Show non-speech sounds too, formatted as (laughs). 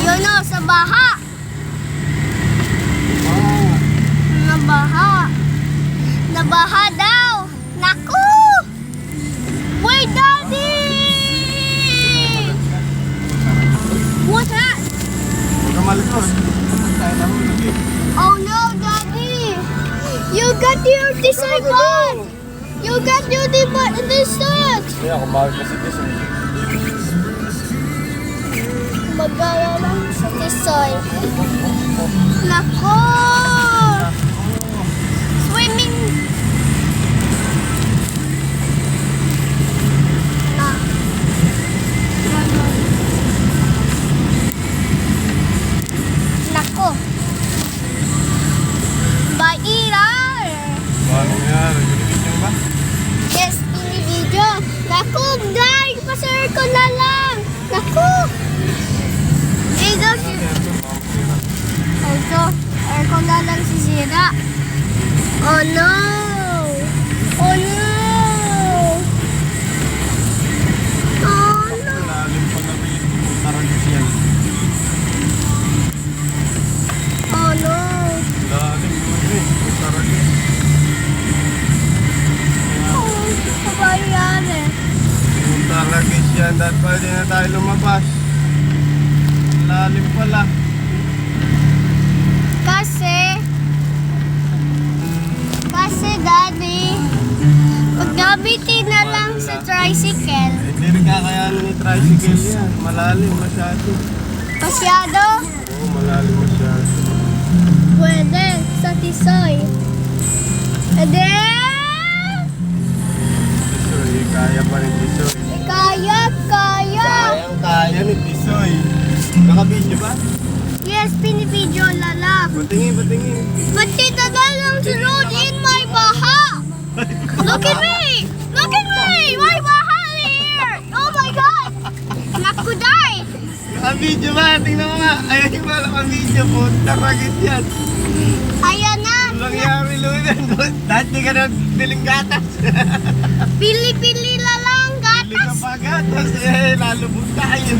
Yun o, sa baha. Nabaha. Nabaha daw. Naku! Wait, Daddy! What's that? Oh no, Daddy! You got your disabled! You got your disabled! Yeah, I'm out of Magawa lang sa design. Nako! Swimming! Na. Nako! Bairar! Paano nga? Nagpinigyan ba? Yes, video. Naku, guys, pasir ko na lang. Naku. Dito si... Ito, aircon na lang si Sira. Oh no! Oh no! Oh no! Oh no! Oh, ano ba yan eh? Yung taragis yan. Dahil pwede na tayo lumabas. Lalim pala. Kasi, kasi daddy, maggamitin na lang sa tricycle. Hindi rin kakayanin ni tricycle yan. Malalim masyado. Masyado? Oo, malalim masyado. Pwede, sa tisoy. Pwede! Tisoy, kaya pa ni Tisoy. Kaya, kaya! Kayang kaya ni Tisoy. Nakabidyo ba? Yes, pinipidyo na lang. Patingin, patingin. Matita na lang sa road in my baha! Look at me! Look at me! My baha here! Oh my God! Naku, die! Nakabidyo ba? Tingnan mo nga. Ayun ba nakabidyo po? Taragis yan. Ayan na! Walang yari, Lunan. Dahil di ka na biling gatas. (laughs) Pili-pili na Bili ka pa gatas. Eh, lalubog tayo.